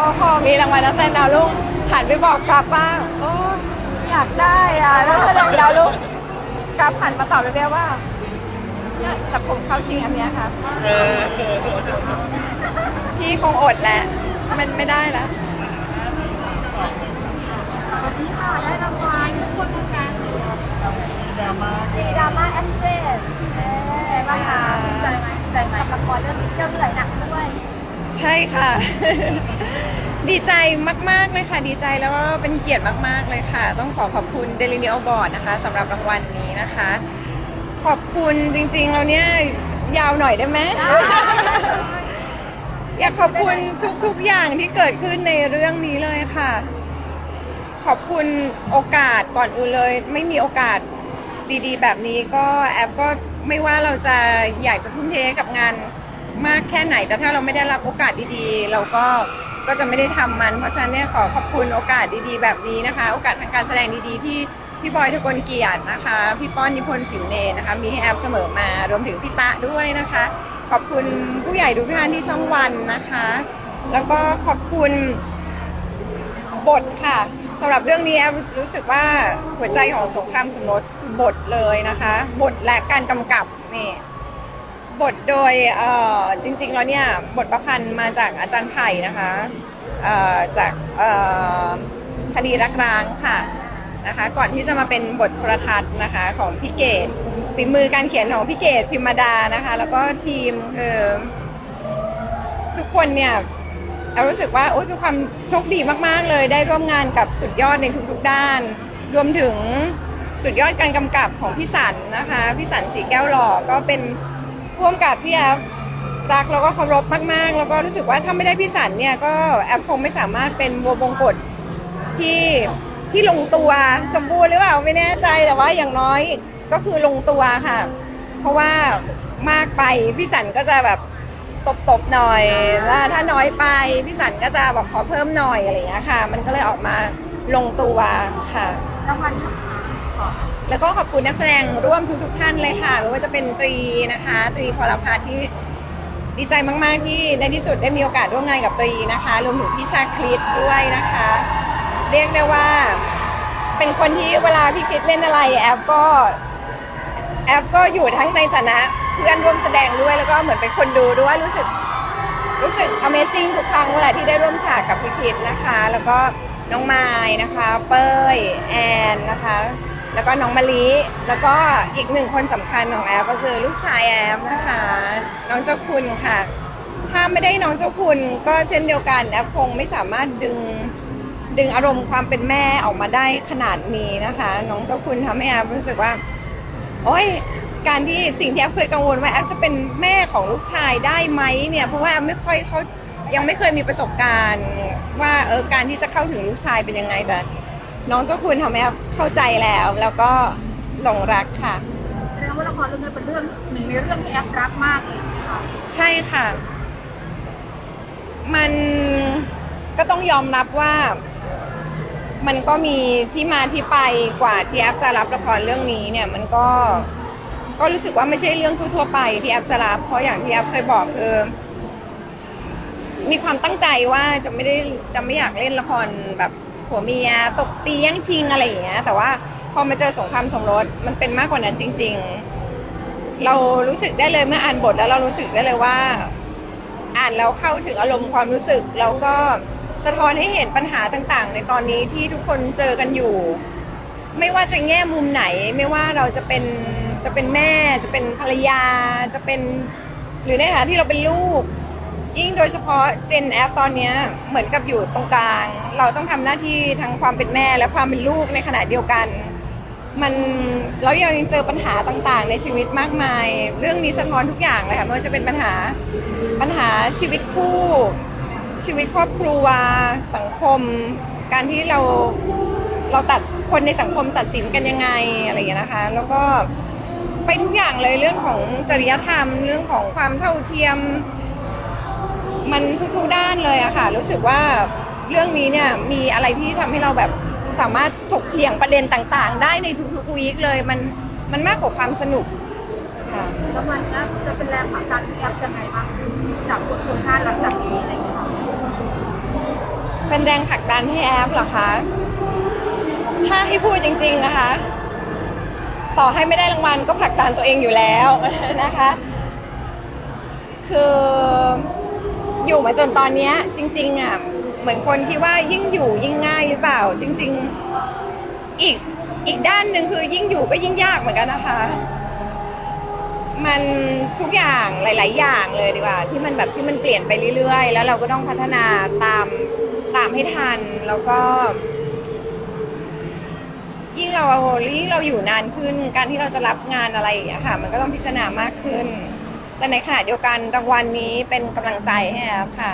พอพอมีรางวัลนักแสดงดาวรุ่งหันไปบอกกราฟบ้างโอ้อยากได้อะแล้วแสดงดาวรุ่งกราฟหันมาตอบเรียบๆว่าเนี่ยแต่ผมเข้าชิงอันเนี้ยครับเออพี่คงอดแหละมันไม่ได้แล้ววันนี้ค่ะได้รางวัลทุกคนเหมือนกันดราม่ามีดราม่าแอคเทรสเอ๊ะบ้างคะดีใจไหมดีใจไหมกับละครเรื่องนี้เจ้าเหนื่อยหนักด้วย ใช่ค่ะ ดีใจมาก ๆ เลยค่ะ ดีใจแล้วก็เป็นเกียรติมาก ๆ เลยค่ะ ต้องขอขอบคุณ Daily Mail Award นะคะสำหรับรางวัลนี้นะคะ ขอบคุณจริงๆแล้วเนี่ยยาวหน่อยได้ไหม อยากขอบคุณทุก ๆ อย่างที่เกิดขึ้นในเรื่องนี้เลยค่ะ ขอบคุณโอกาสก่อนอื่นเลย ไม่มีโอกาสดีๆ แบบนี้ก็แอปก็ไม่ว่าเราจะอยากจะทุ่มเทกับงานมากแค่ไหน แต่ถ้าเราไม่ได้รับโอกาสดีๆ เราก็ ก็จะไม่ได้ทำมัน เพราะฉะนั้นเนี่ยขอขอบคุณโอกาสดีๆ แบบนี้นะคะ โอกาสทางการแสดงดีๆ ที่พี่บอยทกลเกียรตินะคะ พี่ป้อนนิพนธ์ผิวเนนะคะ มีให้แอปเสมอมารวมถึงพี่ตะด้วยนะคะ ขอบคุณผู้ใหญ่ทุกท่านที่ช่องวันนะคะ แล้วก็ขอบคุณบทค่ะสำหรับเรื่องนี้แอฟรู้สึกว่าหัวใจของสงครามสมรสคือบทเลยนะคะ บทและการกำกับนี่ บทโดยเอ่อจริง ๆ แล้วเนี่ยบทประพันธ์มาจากอาจารย์ไผ่นะคะเอ่อจากเอ่อคดีรักร้างค่ะนะคะก่อนที่จะมาเป็นบทโทรทัศน์นะคะของพี่เกดฝีมือการเขียนของพี่เกดพิมมาดานะคะ แล้วก็ทีมเออทุกคนเนี่ยแอลรู้สึกว่าโอ้ยคือความโชคดีมาก ๆ เลย ได้ร่วมงานกับสุดยอดในทุกๆด้าน รวมถึงสุดยอดการกำกับของพี่สันนะคะพี่สันสีแก้วหล่อก็เป็น พ่วงกับที่แอฟรักแล้วก็เคารพมาก ๆ แล้วก็รู้สึกว่าถ้าไม่ได้พี่สันเนี่ยก็แอฟคงไม่สามารถเป็นวัวงกฎที่ที่ลงตัวสมบูรณ์หรือเปล่าไม่แน่ใจแต่ว่าอย่างน้อยก็คือลงตัวค่ะ เพราะว่ามากไปพี่สันก็จะแบบตบๆหน่อยแล้วถ้าน้อยไปพี่สันก็จะบอกขอเพิ่มหน่อยอะไรอย่างเงี้ยค่ะ มันก็เลยออกมาลงตัวค่ะรางวัล แล้วก็ขอบคุณนักแสดงร่วมทุกๆท่านเลยค่ะไม่ว่าจะเป็นตรีนะคะ ตรีพลพัฒน์ที่ดีใจมากๆที่ในที่สุดได้มีโอกาสร่วมงานกับตรีนะคะรวมถึงพี่ชาคลิตด้วยนะคะ เรียกได้ว่า เป็นคนที่เวลาพี่คลิตเล่นอะไรแอฟก็แอฟก็อยู่ทั้งในฐานะเพื่อนร่วมแสดงด้วยแล้วก็เหมือนเป็นคนดูด้วยรู้สึกรู้สึก Amazing ทุกครั้งเวลาที่ได้ร่วมฉากกับพี่คิดนะคะ แล้วก็น้องไม้นะคะ เป้ยแอนนะคะ แล้วก็น้องมะลิแล้วก็อีกหนึ่งคนสำคัญของแอฟก็คือลูกชายแอฟนะคะ น้องเจ้าคุณค่ะ ถ้าไม่ได้น้องเจ้าคุณก็เช่นเดียวกันแอฟคงไม่สามารถดึงดึงอารมณ์ความเป็นแม่ออกมาได้ขนาดนี้นะคะ น้องเจ้าคุณทำให้แอฟรู้สึกว่า โอ้ยการที่สิ่งที่แอฟเคยกังวลว่าแอฟจะเป็นแม่ของลูกชายได้ไหมเนี่ยเพราะว่าแอฟไม่ค่อยเขายังไม่เคยมีประสบการณ์ ว่าเออการที่จะเข้าถึงลูกชายเป็นยังไงแต่ น้องเจ้าคุณทำให้แอฟเข้าใจแล้ว แล้วก็หลงรักค่ะ แสดงว่าละครเรื่องนี้เป็นเรื่องหนึ่งในเรื่องที่แอปรักมากเลยค่ะใช่ค่ะ มันก็ต้องยอมรับว่า มันก็มีที่มาที่ไปกว่าที่แอปจะรับละครเรื่องนี้เนี่ย มันก็ก็รู้สึกว่าไม่ใช่เรื่องทั่วๆไปที่แอปจะรับเพราะอย่างที่แอปเคยบอกคือมีความตั้งใจว่าจะไม่ได้จะไม่อยากเล่นละครแบบ ผัวเมียตบตีแย่งชิงอะไรอย่างเงี้ย แต่ว่าพอมาเจอสงครามสมรสมันเป็นมากกว่านั้นจริง ๆ เรารู้สึกได้เลยเมื่ออ่านบทแล้วเรารู้สึกได้เลยว่า อ่านแล้วเข้าถึงอารมณ์ความรู้สึกแล้วก็สะท้อนให้เห็นปัญหาต่างๆ ในตอนนี้ที่ทุกคนเจอกันอยู่ ไม่ว่าจะแง่มุมไหน ไม่ว่าเราจะเป็นจะเป็นแม่ จะเป็นภรรยา จะเป็น หรือในฐานะที่เราเป็นลูก ยิ่งโดยเฉพาะเจนแอฟตอนเนี้ยเหมือนกับอยู่ตรงกลาง เราต้องทำหน้าที่ทั้งความเป็นแม่และความเป็นลูกในขณะเดียวกัน มันแล้วยังเจอปัญหาต่างๆ ในชีวิตมากมาย เรื่องนี้สะท้อนทุกอย่างเลยค่ะไม่ว่าจะเป็นปัญหาปัญหาชีวิตคู่ ชีวิตครอบครัวสังคม การที่เราเราตัดคนในสังคมตัดสินกันยังไงอะไรอย่างเงี้ยนะคะ แล้วก็ไปทุกอย่างเลยเรื่องของจริยธรรม เรื่องของความเท่าเทียม มันทุกๆด้านเลยอะค่ะ รู้สึกว่าเรื่องนี้เนี่ยมีอะไรที่ทำให้เราแบบสามารถถกเถียงประเด็นต่างๆ ได้ในทุกๆวีคเลยมันมันมากกว่าความสนุกค่ะรางวัลนี้จะเป็นแรงผลักดันที่แอปยังไงบ้างจากบทคุณค่าหลังจากนี้อะไรอย่างเงี้ยค่ะเป็นแรงผลักดันให้แอฟเหรอคะถ้าให้พูดจริง ๆนะคะ ต่อให้ไม่ได้รางวัลก็ผลักดันตัวเองอยู่แล้วนะคะ คือ อยู่มาจนตอนเนี้ยจริงๆอะเหมือนคนที่ว่ายิ่งอยู่ยิ่งง่ายหรือเปล่า จริง ๆ อีกอีกด้านหนึ่งคือยิ่งอยู่ก็ยิ่งยากเหมือนกันนะคะ มันทุกอย่างหลาย ๆ อย่างเลยดีกว่า ที่มันแบบที่มันเปลี่ยนไปเรื่อย ๆ แล้วเราก็ต้องพัฒนาตามตามให้ทันแล้วก็ ยิ่งเรายิ่งเราอยู่นานขึ้น การที่เราจะรับงานอะไรอย่างเงี้ยค่ะ มันก็ต้องพิจารณามากขึ้น แต่ในขณะเดียวกันรางวัลนี้เป็นกำลังใจให้แอฟค่ะ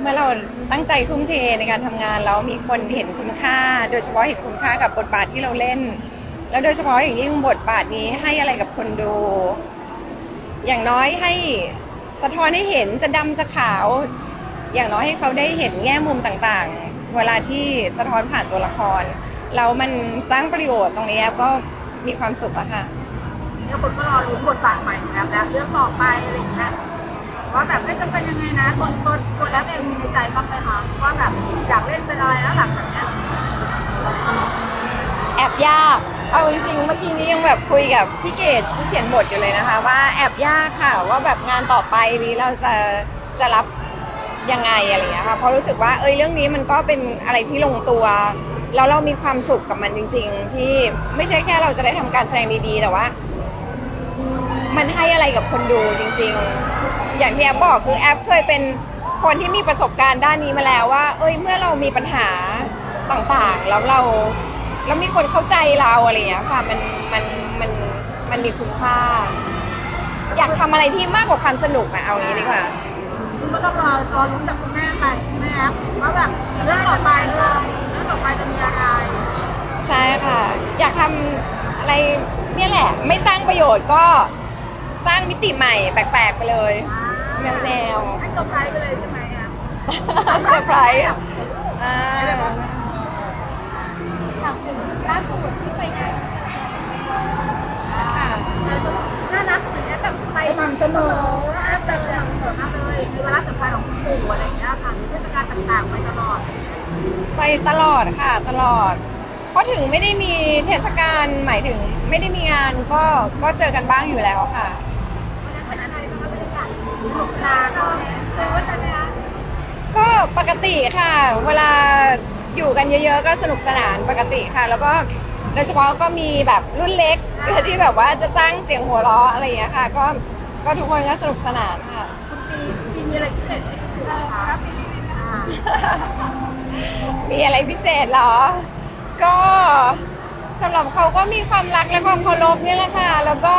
เมื่อเราตั้งใจทุ่มเทในการทำงานแล้วมีคนเห็นคุณค่า โดยเฉพาะเห็นคุณค่ากับบทบาทที่เราเล่น แล้วโดยเฉพาะอย่างยิ่งบทบาทนี้ให้อะไรกับคนดู อย่างน้อยให้สะท้อนให้เห็นจะดำจะขาว อย่างน้อยให้เขาได้เห็นแง่มุมต่างๆ เวลาที่สะท้อนผ่านตัวละครแล้วมันสร้างประโยชน์ตรงนี้แอฟก็มีความสุขอะค่ะ นี่ยคนก็รอลุ้นบทบาทใหม่ของแอปแล้วเรื่องต่อไปอะไรอย่างเงี้ยว่าแบบไม่จะเป็นยังไงนะคนคนคนแอปเองมีในใจบ้างไหมคะว่าแบบอยากเล่นเป็นอะไรแล้วหลังจากเนี้ยแอบยาก เอาจริงๆ เมื่อกี้นี้ยังแบบคุยกับพี่เกดผู้เขียนบทอยู่เลยนะคะ ว่าแอบยากค่ะว่าแบบงานต่อไปนี้เราจะจะรับยังไงอะไรอย่างเงี้ยค่ะเพราะรู้สึกว่าเอ้ยเรื่องนี้มันก็เป็นอะไรที่ลงตัวแล้วเรามีความสุขกับมันจริง ๆ ที่ไม่ใช่แค่เราจะได้ทำการแสดงดีๆ แต่ว่า มันให้อะไรกับคนดูจริง ๆ อย่างที่แอฟบอกคือแอฟเคยเป็นคนที่มีประสบการณ์ด้านนี้มาแล้วว่า เอ้ยเมื่อเรามีปัญหาต่างๆ แล้วเราแล้วมีคนเข้าใจเราอะไรอย่างเงี้ยค่ะมันมันมันมันมีคุณค่า อยากทำอะไรที่มากกว่าความสนุกอะเอางี้ดีกว่า คุณก็ต้องรอรอลุ้นจากคุณแม่ไปคุณแม่แอปว่าแบบเรื่องต่อไปเรื่องเรื่องต่อไปจะมีอะไรใช่ค่ะ อยากทำอะไรเนี่ยแหละ ไม่สร้างประโยชน์ก็ สร้างมิติใหม่แปลกๆไปเลยแนวแนวให้เซอร์ไพรส์ไปเลยใช่ไหมอะเซอร์ไพรส์อะอ่าถามถึงล่าสุดที่ไปงานค่ะน่ารักเหมือนแบบไปทำเสมอน่ารักแบบอย่างเสมอมากเลยในเวลาสำคัญของคุณปู่อะไรอย่างเงี้ยค่ะมีเทศกาลต่างๆไปตลอด ไปตลอดค่ะตลอดเพราะถึงไม่ได้มีเทศกาลหมายถึงไม่ได้มีงานก็ก็เจอกันบ้างอยู่แล้วค่ะ รยากาศสนุกสนานเนาะเลยว่าจะเนี่ยก็ปกติค่ะ เวลาอยู่กันเยอะๆ ก็สนุกสนานปกติค่ะ แล้วก็โดยเฉพาะก็มีแบบรุ่นเล็กที่แบบว่าจะสร้างเสียงหัวเราะอะไรอย่างเงี้ยค่ะ ก็ก็ทุกคนก็สนุกสนานค่ะคุณปีปีมีอะไรพิเศษไหมคะปีนี้อ่ามีอะไรพิเศษเหรอ ก็สำหรับเขาก็มีความรักและความเคารพนี่แหละค่ะ แล้วก็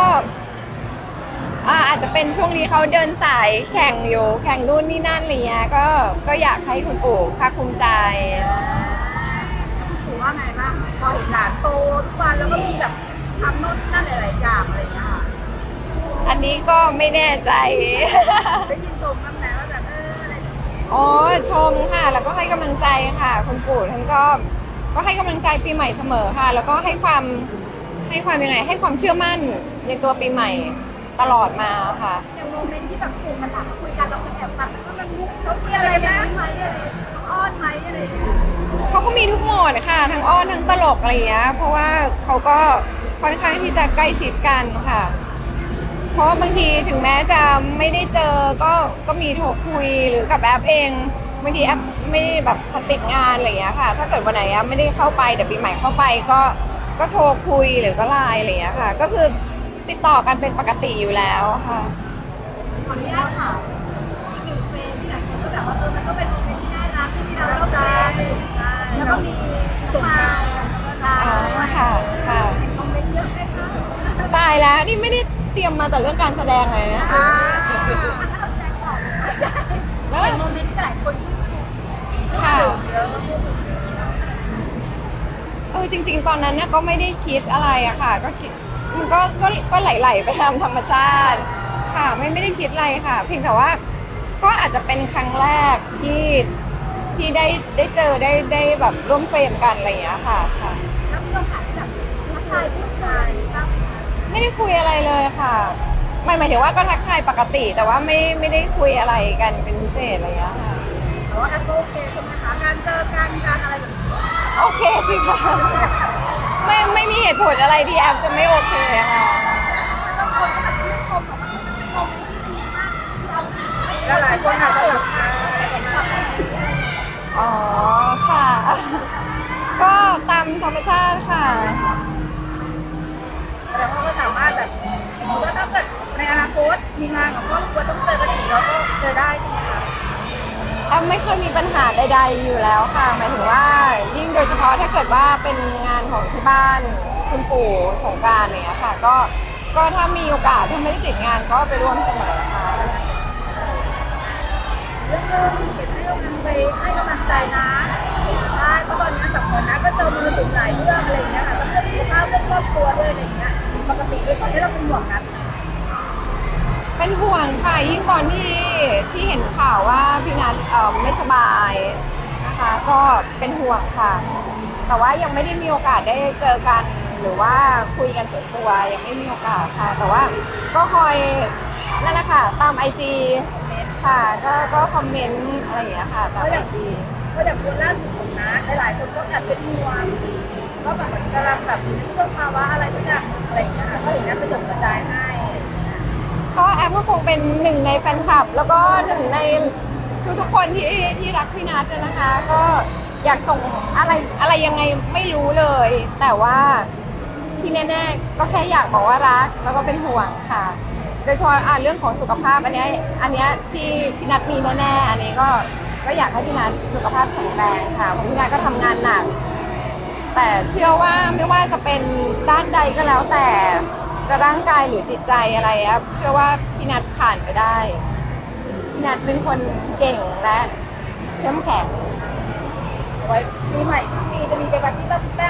อ่าอาจจะเป็นช่วงนี้เขาเดินสายแข่งอยู่ แข่งนู่นนี่นั่นอะไรเงี้ยก็ก็อยากให้คุณปู่ภาคภูมิใจ ถือว่าไงบ้างพอเห็นหลานโตทุกวันแล้วก็มีแบบทำโน่นนั่นหลายๆอย่างอะไรอย่างเงี้ยค่ะอันนี้ก็ไม่แน่ใจ ได้ยินชมบ้างไหมว่าแบบเอออะไรอย่างเงี้ยอ๋อชมค่ะ แล้วก็ให้กำลังใจค่ะ คุณปู่ท่านก็ก็ให้กำลังใจปีใหม่เสมอค่ะ แล้วก็ให้ความให้ความยังไง ให้ความเชื่อมั่นในตัวปีใหม่ ตลอดมาค่ะ อย่างโมเมนต์ที่แบบปู่มาถามคุยกันแล้วก็แอบฟังว่ามันมุกเขาเกี่ยวอะไรไหมไหมอะไรอ้อนไหมอะไรอย่างเงี้ยเขาก็มีทุกโหมดค่ะ ทั้งอ้อนทั้งตลกอะไรอย่างเงี้ยเพราะว่าเขาก็ค่อนข้างที่จะใกล้ชิดกันค่ะ เพราะว่าบางทีถึงแม้จะไม่ได้เจอก็ก็มีโทรคุยหรือกับแอปเองบางทีแอปไม่ได้แบบติดงานอะไรอย่างเงี้ยค่ะ ถ้าเกิดวันไหนแอปไม่ได้เข้าไปแต่ปีใหม่เข้าไปก็ก็โทรคุยหรือก็ไลน์อะไรอย่างเงี้ยค่ะ ก็คือ ติดต่อกันเป็นปกติอยู่แล้วค่ะ ขออนุญาตถามอีกหนึ่งเฟรมที่หลายคนก็แบบว่าเออมันก็เป็นเมนที่น่ารักที่เราเข้าใจแล้วก็มีน้องมาตาอ๋อค่ะค่ะ คอมเมนต์เยอะไหมคะตายแล้วนี่ไม่ได้เตรียมมาแต่เรื่องการแสดงเลยนะอ่าถ้าเราแสดงต่อเป็นโมเมนต์ที่หลายคนชื่นชมค่ะ เยอะเออจริง ๆ ตอนนั้นเนี่ยก็ไม่ได้คิดอะไรอะค่ะ ก็คิด มันก็ก็ก็ไหลๆไปตามธรรมชาติ ค่ะไม่ไม่ได้คิดอะไรค่ะ เพียงแต่ว่าก็อาจจะเป็นครั้งแรกที่ที่ได้ได้เจอได้ได้แบบร่วมเฟรมกันอะไรอย่างเงี้ยค่ะค่ะ แล้วมีโอกาสที่แบบทักทายพูดคุยบ้างไหมคะไม่ได้คุยอะไรเลยค่ะหมายหมายถึงว่าก็ทักทายปกติ แต่ว่าไม่ไม่ได้คุยอะไรกันเป็นพิเศษอะไรอย่างเงี้ยค่ะ แต่ว่าแอปก็โอเคใช่ไหมคะงานเจอกันการอะไรแบบนี้ โอเคสิคะ ไม่ไม่มีเหตุผลอะไรที่แอปจะไม่โอเคค่ะบางคนก็แบบชื่นชมแบบว่าเป็นโมเมนต์ที่ดีมากที่เอาจริงแล้วหลายคนอาจจะแบบเห็นความเป็นจริงอ๋อค่ะ ก็ตามธรรมชาติค่ะแล้วเขาก็สามารถแบบสมมติว่าถ้าเกิดในอนาคตมีงานกับครอบครัวต้องเจอกันอีกเราก็เจอได้ใช่ไหมคะแอปไม่เคยมีปัญหาใด ๆอยู่แล้วค่ะหมายถึงว่ายิ่งโด ยเฉพาะถ้าเกิดว่าเป็นงานของที่บ้านคุณปู่สงกรารอะไรเงี้ยค่ะ ก็ก็ถ้ามีโอกาสถ้าไม่ได้ติดงานก็ไปร่วมเสมอค่ะเรื่องนึงเห็นให้กำลังไปให้กำลังใจนะใช่เพราะตอนนี้แบบเหมือนนะก็เจอมือถึงหลายเรื่องอะไรอย่างเงี้ยค่ะทั้งเรื่องสุขภาพเรื่องครอบครัวด้วยอะไรอย่างเงี้ยปกติด้วยตอนนี้เราเป็นห่วงกันเป็นห่วงค่ะยิ่งตอนที่ที่เห็นข่าวว่าพี่นัทเอ่อไม่สบาย นะคะก็เป็นห่วงค่ะ แต่ว่ายังไม่ได้มีโอกาสได้เจอกัน หรือว่าคุยกันส่วนตัวยังไม่มีโอกาสค่ะ แต่ว่าก็คอยนั่นแหละค่ะตามไอจีค่ะก็ก็คอมเมนต์อะไรอย่างเงี้ยค่ะตามไอจีก็แบบคนล่าสุดของนะหลายๆคนก็แบบเป็นห่วงก็แบบเหมือนกำลังแบบอยู่ในช่วงภาวะอะไรทุกอย่างอะไรอย่างเงี้ยค่ะก็อย่างนี้นไปส่งกระจายให้ก็แอปก็คงเป็นหนึ่งในแฟนคลับ แล้วก็หนึ่งใน ทุกคนที่ที่รักพี่นัทนะคะ ก็อยากส่งอะไรอะไรยังไงไม่รู้เลย แต่ว่าที่แน่ๆก็แค่อยากบอกว่ารักแล้วก็เป็นห่วงค่ะ โดยเฉพาะอะเรื่องของสุขภาพอันเนี้ยอันเนี้ยที่พี่นัทมีแน่ๆอันนี้ก็ก็อยากให้พี่นัทสุขภาพแข็งแรงค่ะเพราะพี่นัทก็ทำงานหนัก แต่เชื่อว่าไม่ว่าจะเป็นด้านใดก็แล้วแต่จะร่างกายหรือจิตใจอะไรอะเชื่อว่าพี่นัทผ่านไปได้ นัทเป็นคนเก่งและเข้มแข็งไว้ปีใหม่ทุกปีจะมีไปปาร์ตี้แป้งด้วยกันไห